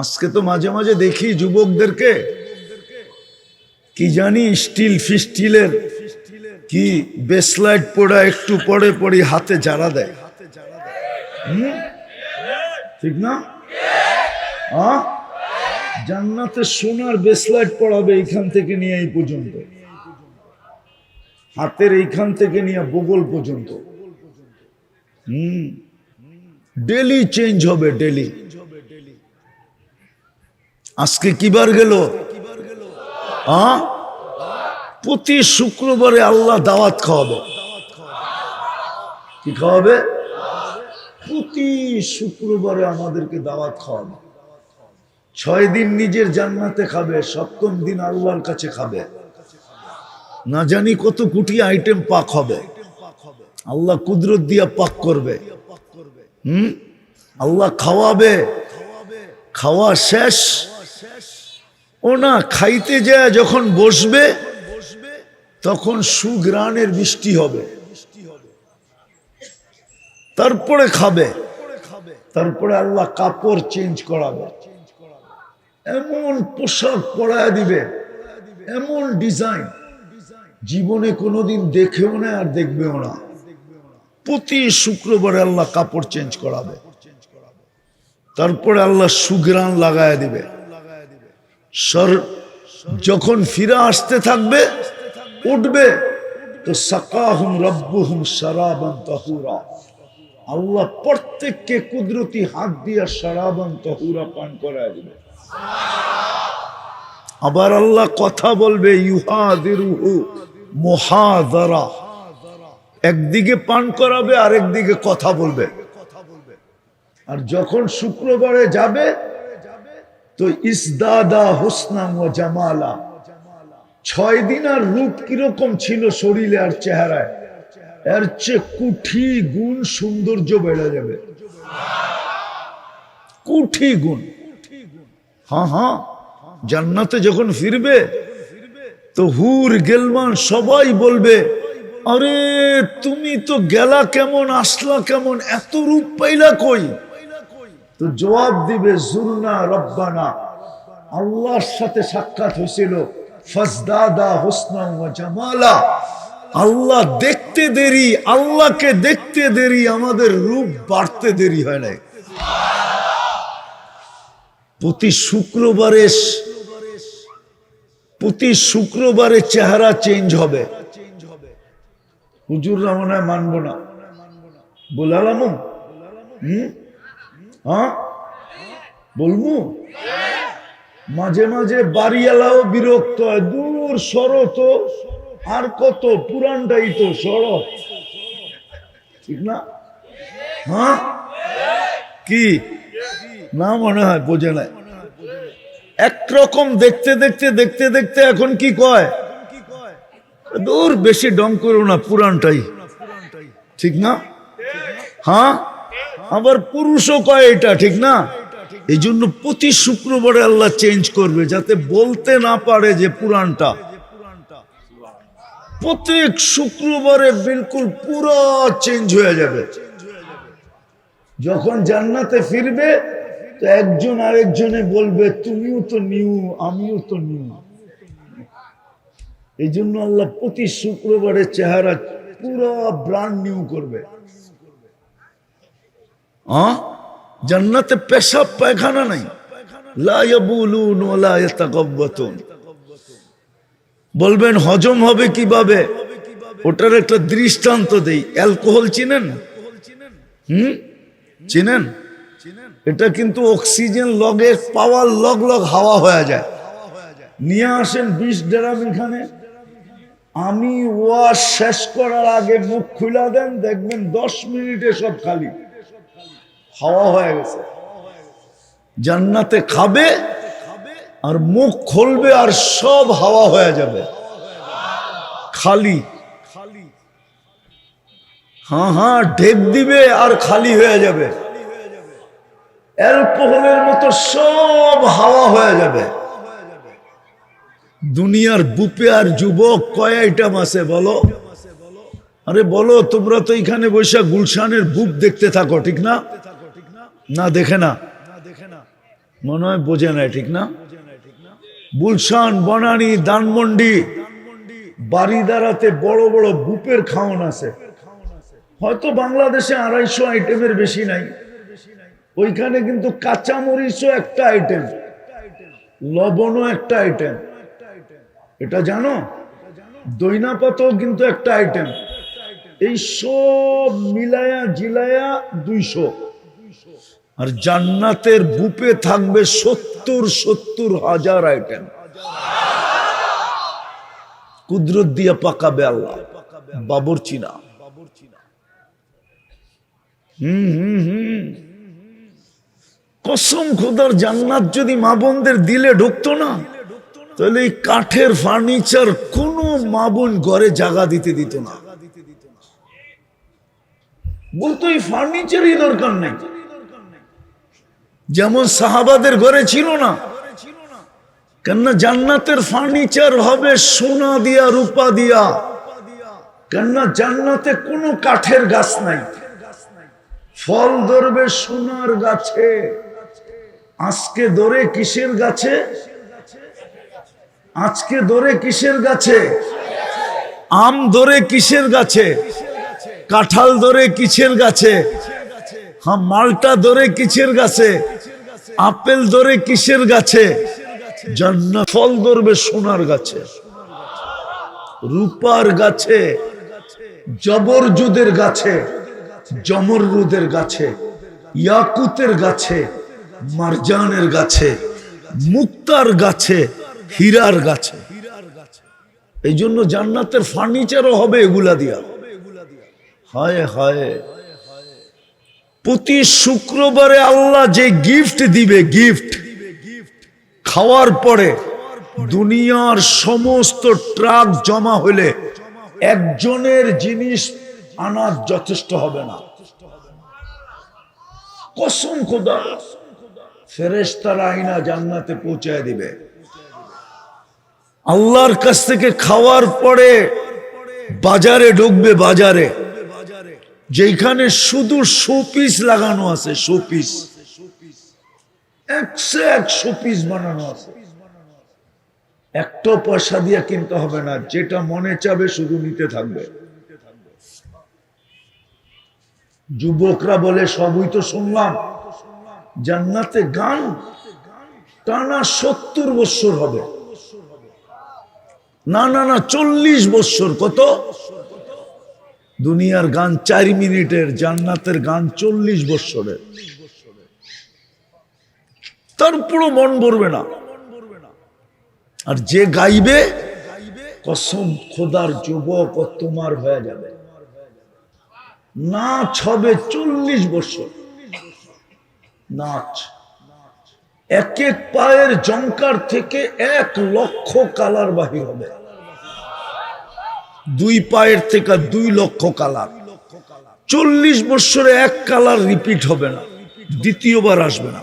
আজকে তো মাঝে মাঝে দেখি যুবকদেরকে, কি জানি স্টিল ফিস্টিলের কি বেসলাইট পড়া একটু পরে পরে হাতে জারা দেয়। ঠিক না? জান্নাতে সোনার বেসলাইট পড়াবে এইখান থেকে নিয়ে এই পর্যন্ত। হাতের এইখান থেকে নিয়ে বগল পর্যন্ত। হুম? ডেলি চেঞ্জ হবে, ডেলি। আজকে কিবার গেল? প্রতি শুক্রবারে আল্লাহ দাওয়াত খাওয়াবে। কি খাওয়াবে? প্রতি শুক্রবারে আমাদেরকে দাওয়াত খাওয়াবে। ছয় দিন নিজের জান্নাতে খাবে, সপ্তম দিন আল্লাহর কাছে খাবে। না জানি কত কোটি আইটেম পাক হবে। আল্লাহ কুদরত দিয়া পাক করবে। হুম? আল্লাহ খাওয়াবে। খাওয়া শেষ। ও না, খাইতে যায় যখন বসবে, তখন সুগ্রানের বৃষ্টি হবে। তারপরে খাবে। তারপরে আল্লাহ কাপড় চেঞ্জ করাবে। এমন পোশাক পরায় দিবে, এমন ডিজাইন। জীবনে কোনোদিন দেখেও না আর দেখবেও না। প্রতি শুক্রবারে আল্লাহ কাপড় চেঞ্জ করাবে। তারপরে আল্লাহ সুগ্রান লাগায় দিবে। সর যখন ফিরে আসতে থাকবে, উঠবে, তো সাকাহুম রব্বুহুম সারাবান তাহুরা। আল্লাহ প্রত্যেককে কুদরতি হাত দিয়া সারাবান তাহুরা পান করায় দিবে। আবার আল্লাহ কথা বলবে একদিকে পান করাবে আর একদিকে কথা বলবে। আর যখন শুক্রবারে যাবে তো ইসদাদা হুসনাম ও জামালা, ছয় দিন আর রূপ কীরকম ছিল শরীরে আর চেহারায়? এর চেয়ে কুঠি গুণ সৌন্দর্য বেড়ে যাবে। কুঠি গুণ। হ্যাঁ হ্যাঁ জান্নাতে যখন ফিরবে, তো হুর গেলমান সবাই বলবে, আরে, তুমি তো গেলা কেমন, আসলা কেমন, এত রূপ পাইলা কই? তো জবাব দিবে, জুরনা রব্বানা। আল্লাহর সাথে সাক্ষাৎ হয়েছিল, ফজদাদা হোসনা জামালা। আল্লাহ দেখতে দেরি, আল্লাহকে দেখতে দেরি, আমাদের রূপ বাড়তে দেরি হয় নাই। প্রতি শুক্রবারে প্রতি শুক্রবারে চেহারা চেঞ্জ হবে। হুজুররা মনে হয় মানবো না। বলালাম হুম? হ্যাঁ? বলব মাঝে মাঝে বাড়িওয়ালাও বিরক্ত হয়। দূর সরো তো। আর কত পুরানটাই তো সরো। ঠিক না? হ্যাঁ? কি? না মনে হয়, বোঝে নাই। একরকম দেখতে দেখতে দেখতে দেখতে এখন কি কয়? দূর বেশি ডং করো না পুরানটাই ঠিক না? হ্যাঁ? আবার পুরুষও কয় এটা, ঠিক না? এই জন্য প্রতি শুক্রবারে আল্লাহ চেঞ্জ করবে, যাতে বলতে না পারে যে পুরানটা প্রত্যেক শুক্রবারে বিলকুল পুরো চেঞ্জ হয়ে যাবে। যখন জান্নাতে ফিরবে, তো একজন আরেকজনে বলবে, তুমিও তো নিউ আমিও তো নিউ এই জন্য আল্লাহ প্রতি শুক্রবারে চেহারা পুরো ব্রান্ড নিউ করবে। হ্যাঁ জান্নাতে পেশাব, পায়খানা নাই। বলবেন, হজম হবে কীভাবে? ওটার একটা দৃষ্টান্ত দেই। অ্যালকোহল চিনেন? হুম? চিনেন? এটা কিন্তু অক্সিজেন লগে, পাওয়ার লগ লগ হাওয়া হয়ে যায়। নিয়ে আসেন বিশ ড্রাম এখানে। আমি ওয়াশ শেষ করার আগে মুখ খুলা দেন, দেখবেন দশ মিনিটে সব খালি। হাওয়া হয়ে গেছে। জান্নাতে খাবে আর মুখ খুলবে আর সব হাওয়া হয়ে যাবে। খালি। হ্যাঁ হ্যাঁ ঢেক দিবে আর খালি হয়ে যাবে। অ্যালকোহলের মতো সব হাওয়া হয়ে যাবে। দুনিয়ার বুপে আর যুবক কয় আইটেম আছে বলো? আরে বলো, তোমরা তো এখানে বৈশা গুলশানের বুক দেখতে থাকো, ঠিক না? না, দেখে না। মনে হয় বোঝে না ঠিক না? গুলশান, বনানি দানমন্ডি বাড়িদারাতে বড় বড় বুপের খাওন আছে। হয়তো বাংলাদেশে আড়াইশো আইটেমের বেশি নাই। ওইখানে কিন্তু কাঁচামরিচও একটা আইটেম, লবণও একটা আইটেম। এটা জানো? দইনা কিন্তু একটা আইটেম। এই সব মিলায়া জিলায়া দুইশো। আর জান্নাতের বুপে থাকবে সত্তর সত্তর হাজার আইটেম কুদরত দিয়ে পাকাবে আল্লাহ। বাবর চিনা। হুম হুম কসম খোদার জান্নাত যদি মা বোনদের দিলে ঢুকতো না, তাহলে এই কাঠের ফার্নিচার কোনো মা বোন ঘরে জায়গা দিতে দিত না। বলতো এই ফার্নিচারই দরকার নেই। যেমন সাহাবাদের ঘরে ছিল না। কেননা জান্নাতের ফার্নিচার হবে সোনা দিয়া, রূপা দিয়া। কেননা জান্নাতে কোনো কাঠের গাছ নাই। ফল ধরবে সোনার গাছে। আজকে ধরে কিসের গাছে? আজকে ধরে কিসের গাছে? আম ধরে কিসের গাছে? কাঁঠাল ধরে কিসের গাছে? হ্যাঁ মালটা ধরে কিসের গাছে? আপেল ধরে কিসের গাছে? জান্নাত ফল ধরবে সোনার গাছে। রূপার গাছে, জবরজুদের গাছে জমররুদের গাছে, ইয়াকুতের গাছে, মারজানের গাছে, মুক্তার গাছে, হীরার গাছে। এই জন্য জান্নাতের ফার্নিচারও হবে এগুলা দিয়া। হায় হায়। প্রতি শুক্রবারে আল্লাহ যে গিফট দিবে গিফট খাওয়ার পরে দুনিয়ার সমস্ত ট্রাক জমা হলে একজনের জিনিস আনার যথেষ্ট হবে না। কসম খোদা ফেরেস্তারা আইনা জান্নাতে পৌঁছায় দিবে। আল্লাহর কাছ থেকে খাওয়ার পরে বাজারে ঢুকবে, বাজারে যেখানে শুধু শোপিস লাগানো আছে, শোপিস। একশো এক শোপিস বানানো আছে। একটা পয়সা দিয়ে কিনতে হবে না, যেটা মনে চাবে শুধু নিতে থাকবে। যুবকরা বলে, সবই তো শুনলাম, জান্নাতে গান টানা সত্তর বৎসর হবে। না না না, চল্লিশ বৎসর কত? দুনিয়ার গান চার মিনিটের, জান্নাতের গান চল্লিশ বৎসরের। তারপরও মন ভরবে না। আর যে গাইবে, কসম খোদার যুবক তোমার হয়ে যাবে। নাচ হবে চল্লিশ বছর নাচ। এক এক পায়ের জঙ্কার থেকে এক লক্ষ কালার বাহির হবে। দুই পায়ের থেকে দুই লক্ষ কালার। চল্লিশ বছরে এক কালার রিপিট হবে না। দ্বিতীয়বার আসবে না।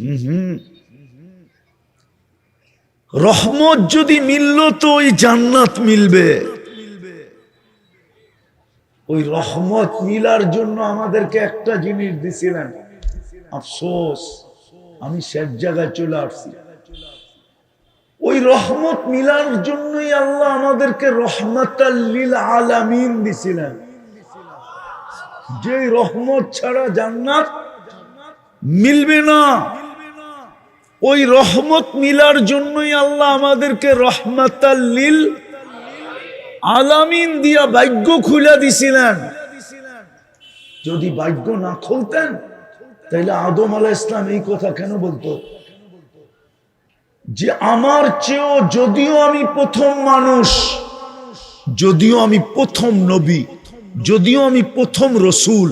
হুম হুম। রহমত যদি মিলল তো ওই জান্নাত মিলবে। ওই রহমত মিলার জন্য আমাদেরকে একটা জিনিস দিছিলেন। আফসোস, আমি শেষ জায়গায় চলে আসছি। ওই রহমত মিলার জন্যই আল্লাহ আমাদেরকে রহমতাল্লিল আলামিন দিছিলেন। যে রহমত ছাড়া জান্নাত মিলবে না। ওই রহমত মিলার জন্যই আল্লাহ আমাদেরকে রহমতাল্লিল আলামিন দিয়া ভাগ্য খুলে দিছিলেন। যদি ভাগ্য না খুলতেন তাহলে আদম আলাহ ইসলাম এই কথা কেন বলতো? যে আমার চেয়েও যদিও আমি প্রথম মানুষ, যদিও আমি প্রথম নবী, যদিও আমি প্রথম রসুল,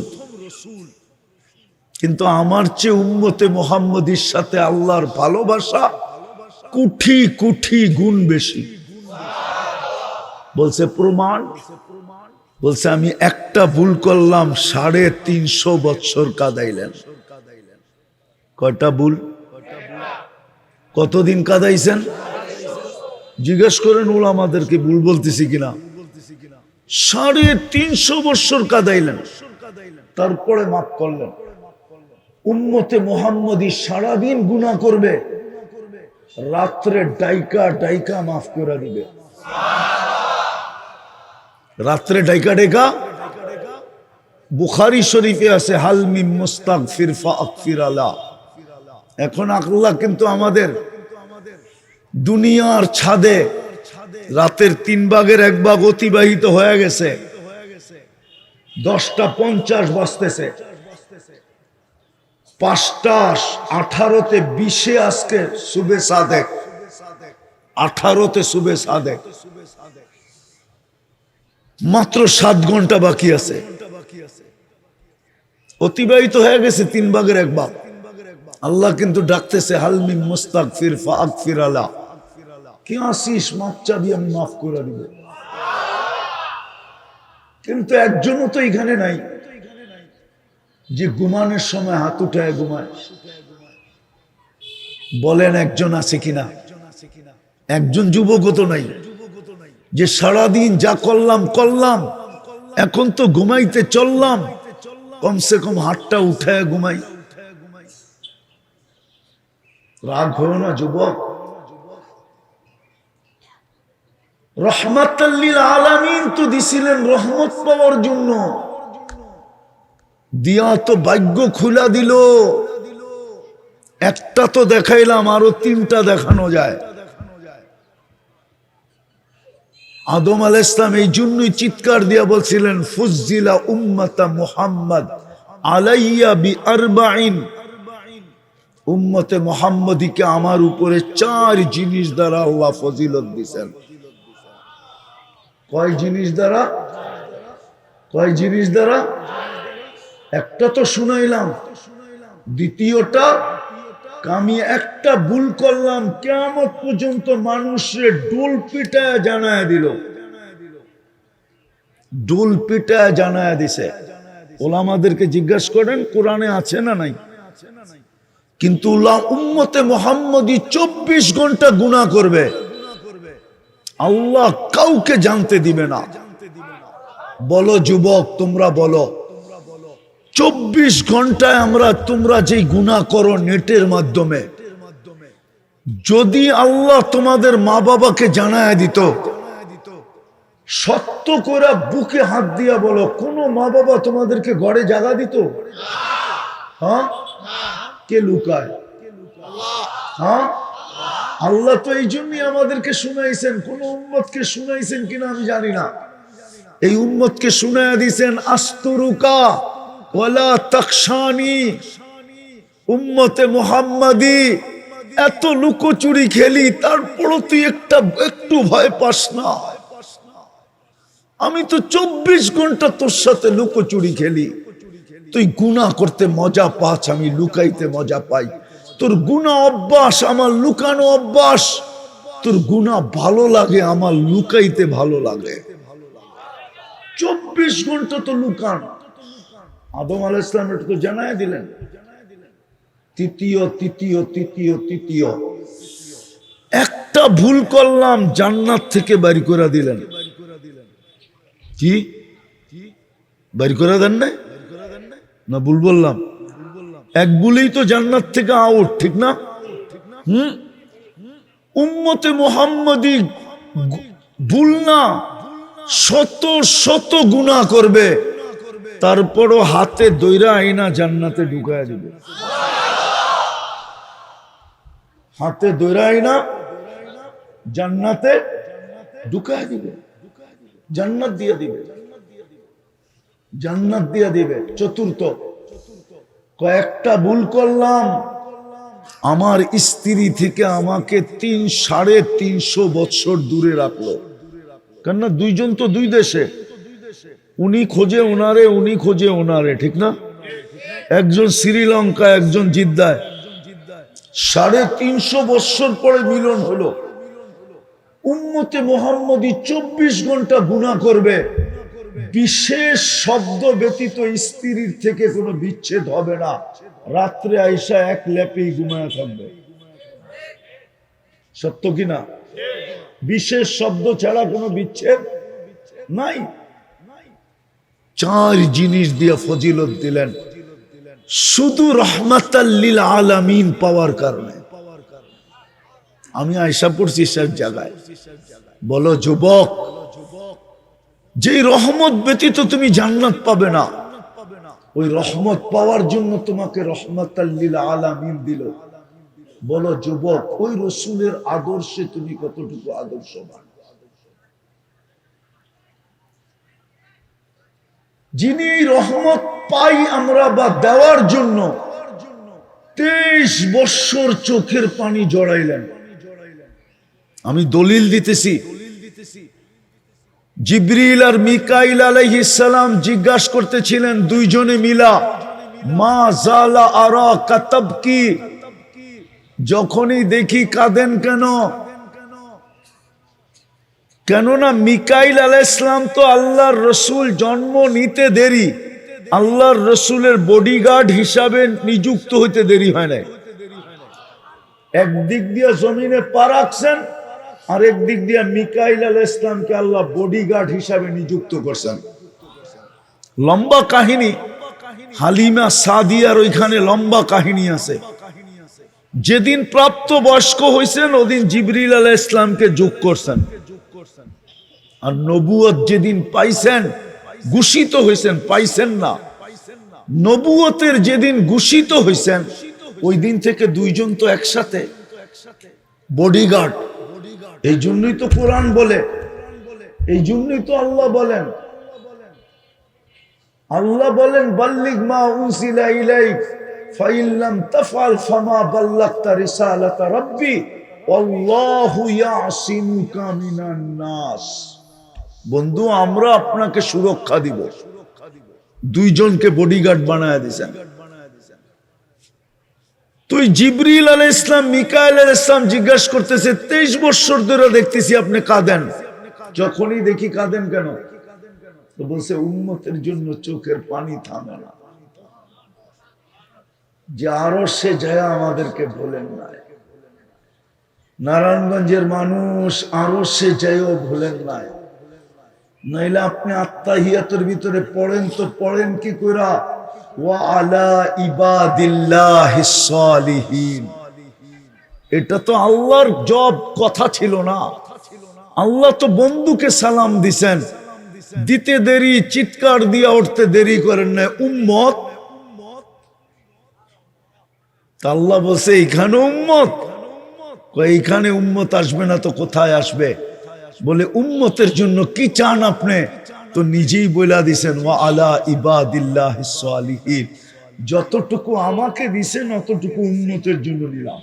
কিন্তু আমার চেয়ে উম্মতে মোহাম্মদীর সাথে আল্লাহর ভালোবাসা কুঠি কুঠি গুণ বেশি। বলছে প্রমাণ, বলছে আমি একটা ভুল করলাম, সাড়ে তিনশো বৎসর কাদাইলেন। কয়টা ভুল? কতদিন কাদাইছেন? জিজ্ঞেস করেন ওলা আমাদেরকে ভুল বলতেছি কিনা? সাড়ে তিনশো বৎসর কাদাইলেন। তারপরে মাফ করলেন। উম্মতে মোহাম্মদী সারাদিন গুণা করবে। রাত্রে ডাইকা ডাইকা মাফ করে দিবে। রাত্রে ডাইকা ডাইকা? বুখারি শরীফে আছে হালমি মুস্তাক ফিরফা আকফির আলা। এখন আল্লাহ কিন্তু আমাদের দুনিয়ার ছাদে রাতের তিন ভাগের এক ভাগ অতিবাহিত হয়ে গেছে। দশটা পঞ্চাশ বাজতেছে। পাঁচটা আঠারোতে বিশে আজকে সুবে সাদেক। আঠারোতে সুবে সাদেক। মাত্র সাত ঘণ্টা বাকি আছে। অতিবাহিত হয়ে গেছে তিন ভাগের এক ভাগ। আল্লাহ কিন্তু ডাকতেছে হালমি ফাক ফির আলা। কি আসিস মাপ চাবি, আমি মাফ করে দিব। কিন্তু একজনও তো এখানে নাই, যে ঘুমানোর সময় হাত উঠায় ঘুমায়। বলেন একজন আছে কিনা? একজন যুবকও তো নাই, যে সারাদিন যা করলাম করলাম, এখন তো ঘুমাইতে চললাম, কমসে কম হাতটা উঠায় ঘুমাই। রাগ হয়েও না, যুবক। আলামিন তো দিছিলেন রহমত পাওয়ার জন্য। দিয়া তো খুলা দিল। একটা তো দেখাইলাম, আরও তিনটা দেখানো যায়। আদম আল ইসলাম এই জন্যই চিৎকার দিয়া বলছিলেন ফুজিলা উম্মতা মুহাম্মদ আলাইয়া বি আরবাইন উম্মতে মোহাম্মদীকে আমার উপরে চার জিনিস দ্বারা আল্লাহ ফজিলত দিছেন। কয় জিনিস দ্বারা? কয় জিনিস দ্বারা? একটা তো শুনাইলাম, দ্বিতীয়টা, আমি একটা ভুল করলাম কেমন পর্যন্ত মানুষের ডোল পিটায় জানায় দিল। ডোল পিটায় জানায় দিছে। ওলামাদেরকে জিজ্ঞাসা করেন, কোরআনে আছে না নাই? কিন্তু উম্মতে মোহাম্মদী চব্বিশ ঘণ্টা গুণা করবে। আল্লাহ কাউকে জানতে দিবে না। বলো যুবক, তোমরা বলো, চব্বিশ ঘন্টায় আমরা, তোমরা যে গুণা করো নেটের মাধ্যমে, যদি আল্লাহ তোমাদের মা বাবাকে জানায় দিত, সত্য করে বুকে হাত দিয়া বলো, কোন মা বাবা তোমাদেরকে ঘরে জাগা দিত? হ্যাঁ? কে লুকায়? হ্যাঁ? আল্লাহ তো এই জন্যই আমাদেরকে শুনাইছেন। কোন উম্মতকে শুনাইছেন কিনা আমি জানি না। এই উম্মতকে শুনাইয়া দিছেন, আস্তরুকা ওয়ালা তাকসানি উম্মতে মোহাম্মদি, এত লুকোচুরি খেলি, তারপরও তুই একটা, একটু ভয় পাস না। আমি তো চব্বিশ ঘণ্টা তোর সাথে লুকোচুরি খেলি। তুই গুণা করতে মজা পাস, আমি লুকাইতে মজা পাই। তোর গুণা অভ্যাস, আমার লুকানো অভ্যাস। তোর গুণা ভালো লাগে, আমার লুকাইতে ভালো লাগে। চব্বিশ ঘণ্টা তো লুকান। আদম আল ইসলাম তো জানাই দিলেন। তৃতীয় তৃতীয় তৃতীয় তৃতীয়। একটা ভুল করলাম, জান্নাত থেকে বাড়ি করে দিলেন। কি? বাড়ি করে দেন নাই? না, ভুল বললাম। এক ভুলেই তো জান্নাত থেকে আউট ঠিক না? হুম? উম্মতে মোহাম্মদী ভুল না, শত শত গুণা করবে। তারপরও হাতে দৈরা আইনা জান্নাতে ঢুকায় দিবে। হাতে দৈরা আইনা জান্নাতে ঢুকায় দিবে। জান্নাত দিয়ে দিবে। জান্নাত দিয়ে দিবে, চতুর্থ। কয়েকটা ভুল করলাম। আমার স্ত্রী থেকে আমাকে তিন, সাড়ে তিনশো বৎসর দূরে রাখল। কেননা দুইজন তো দুই দেশে। উনি খোঁজে ওনারে, উনি খোঁজে ওনারে, ঠিক না? একজন শ্রীলঙ্কা, একজন জিদ্দায়। সাড়ে তিনশো বৎসর পরে মিলন হলো। উম্মতে মোহাম্মদী চব্বিশ ঘণ্টা গুণা করবে। বিশেষ শব্দ ব্যতীত স্ত্রীর থেকে কোনো বিচ্ছেদ হবে না। রাত্রে আইসা এক ল্যাপেই ঘুমায় থাকবে। সত্য কিনা বিশেষ শব্দ ছাড়া কোনো বিচ্ছেদ নাই। চার জিনিস দিয়ে ফজিলত দিলেন। শুধু রহমাতাল্লিল আলামিন পাওয়ার কারণে। আমি আয়সা পড়ছি সব জায়গায়। বলো, যুবক যে রহমত ব্যতীত তুমি জান্নাত পাবে না। ওই রহমত পাওয়ার জন্য তোমাকে রহমতাল্লিল আলামিন দিল। বলো, যুবক, ওই রসুলের আদর্শে তুমি কতটুকু আদর্শবান? যিনি রহমত পাই আমরা বা দেওয়ার জন্য তেইশ বৎসর চোখের পানি জড়াইলেন। আমি দলিল দিতেছি দলিল দিতেছি। জিব্রিল আর মিকাইল আলাইহিসালাম জিজ্ঞাসা করতেছিলেন দুইজনে মিলা, মা জালা আরা কাতাব কি যখনই দেখি কাঁদেন কেন? কেননা মিকাইল আলাহ ইসলাম তো আল্লাহর রসুল, জন্ম নিতে দেরি। আল্লাহর রসুলের বডিগার্ড হিসাবে নিযুক্ত হইতে দেরি হয় নাই। একদিক দিয়ে জমিনে পা রাখছেন আর একদিক দিয়ে মিকাইল আল ইসলামকে আল্লাহ বডিগার্ড হিসাবে নিযুক্ত করছেন। লম্বা কাহিনী, হালিমা সাদিয়ার ওইখানে লম্বা কাহিনী আছে। যেদিন প্রাপ্ত বয়স্ক হয়েছেন ওদিন জিবরিল আলাহ ইসলামকে যোগ করছেন। আর নবুয়ত যেদিন পাইছেন, ঘোষিত হয়েছেন পাইছেন না। নবুয়তের যেদিন ঘোষিত হয়েছেন ওই দিন থেকে দুইজন তো একসাথে। বডিগার্ড এই জন্যই তো কোরআন বলে। এই জন্যই তো আল্লাহ বলেন। আল্লাহ বলেন, বাল্লিগ মা ইলাইক ফাইল্লাম তাফআল ফামা ইয়াসিমুকা মিনান নাস। বন্ধু, আমরা আপনাকে সুরক্ষা দিব। দুইজনকে বডিগার্ড বানায় দিয়েছেন তুই জিবরিল আল ইসলাম মিকাইল আল ইসলাম জিজ্ঞাসা করতেছে, তেইশ বছর ধরে দেখতেছি আপনি কাঁদেন। যখনই দেখি কাঁদেন কেন? তো বলছে উন্মতের জন্য চোখের পানি থামে না। যে আরও সে যায় আমাদেরকে ভোলেন নাই নারায়ণগঞ্জের মানুষ আরও সে যাইও ভোলেন নাই নইলে আপনি আত্মাহিয়াতের ভিতরে পড়েন তো পড়েন কি কইরা? ওয়া আলা ইবাদিল্লাহিস সালিহিন। এটা তো আল্লাহর জব কথা ছিল না। আল্লাহ তো বন্ধুকে সালাম দিছেন। দিতে দেরি, চিৎকার দিয়া উঠতে দেরি করেন না। উম্মত। আল্লাহ বলছে, এইখানে উম্মত? এইখানে উম্মত আসবে না তো কোথায় আসবে? বলে, উম্মতের জন্য কি চান আপনি? তো নিজেই বইলা দিছেন, ওয়া আলা ইবাদিল্লাহ যতটুকু আমাকে দিছেন, অতটুকু উন্নতের জন্য নিলাম।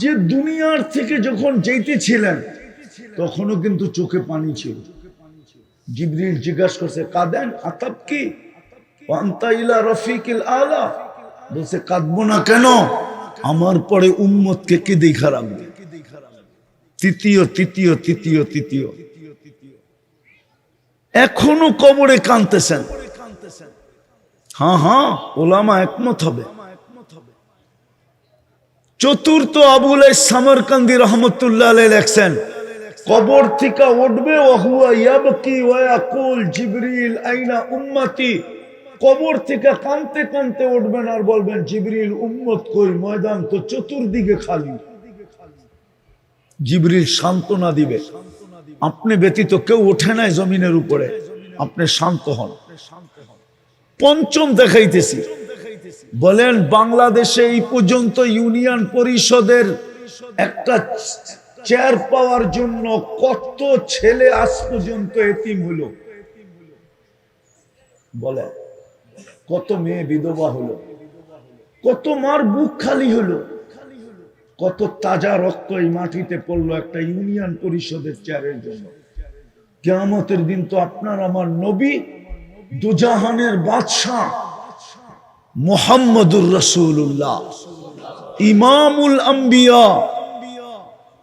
যে দুনিয়ার থেকে যখন যেতেছিলেন তখনও কিন্তু চোখে পানি ছিল। জিবরিল জিজ্ঞাসা করছে, কাঁদেন, আতাব কি? ওয়ান্তা ইলা রফিকিল আলা। বলছে, কাঁদবো না কেন? আমার পরে উম্মতকে কে দেখা রাখবে তৃতীয় তৃতীয় তৃতীয় তৃতীয়। এখনও কবরে কানতেছেন হ্যাঁ হ্যাঁ ওলামা একমত হবে। চতুর্থ আবুল সামরকান্দি রহমতুল্লাহ লেখছেন, কবর থেকে উঠবে জিবরিল আইনা কবর থেকে কানতে কানতে উঠবেন আর বলবেন, জিবরিল উম্মত কই, ময়দান তো চতুর্দিকে খালি। জিবরিল সান্ত্বনা দিবে। আপনি ব্যতীত কেউ ওঠে নাই জমিনের উপরে। আপনি শান্ত হন। পঞ্চম দেখাইতেছি। বলেন, বাংলাদেশে এই পর্যন্ত ইউনিয়ন পরিষদের একটা চেয়ার পাওয়ার জন্য কত ছেলে আজ পর্যন্ত এতিম হলো? বলে কত মেয়ে বিধবা হলো? কত মার বুক খালি হলো? কত তাজা রক্ত এই মাটিতে পড়ল একটা ইউনিয়ন পরিষদের চেয়ারের জন্য কেয়ামতের দিন তো আপনার আমার নবী দুজাহানের বাদশাহ মোহাম্মদুর রসুল্লাহ ইমামুল আম্বিয়া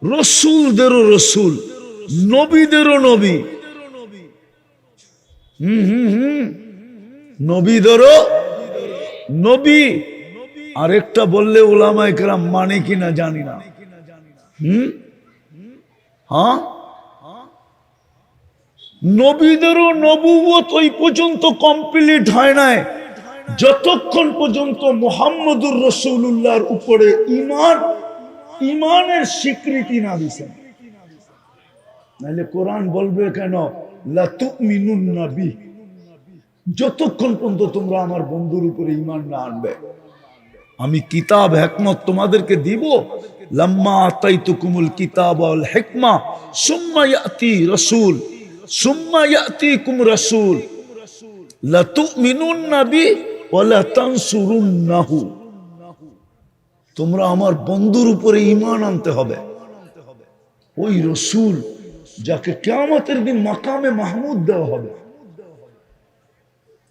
রসুলদেরও রসুল নবীদেরও নবী হুম হুম হুম নবীদেরও নবী আরেকটা বললে ওলামায় কেরাম মানে কিনা জানি না। হুম? হ্যাঁ? নবীদেরও নবুবত ওই পর্যন্ত কমপ্লিট হয় নাই। যতক্ষণ পর্যন্ত মোহাম্মদুর রসুল্লাহর উপরে ইমান ইমানের স্বীকৃতি না দিছেন নাহলে কোরআন বলবে কেন? যতক্ষণ পর্যন্ত তোমরা আমার বন্ধুর উপরে ইমান না আনবে। আমি কিতাব হেকমত তোমাদেরকে দিব। লম্মা আতাইতুকুমুল কিতাব আল হিকমা, সুম্মা ইয়াতি রাসূল, সুম্মা ইয়াতিকুম রাসূল, লাতুমিনুন্না বি ওয়া লাতানসুরুন্নাহু। তোমরা আমার বন্ধুর উপরে ইমান আনতে হবে। ওই রসুল যাকে কিয়ামতের দিন মাকামে মাহমুদ দেওয়া হবে।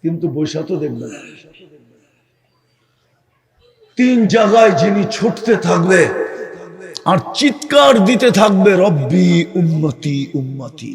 কিন্তু বৈশা দেখবে না। তিন জায়গায় যিনি ছুটতে থাকবে আর চিৎকার দিতে থাকবে রব্বি উম্মতি উম্মতি।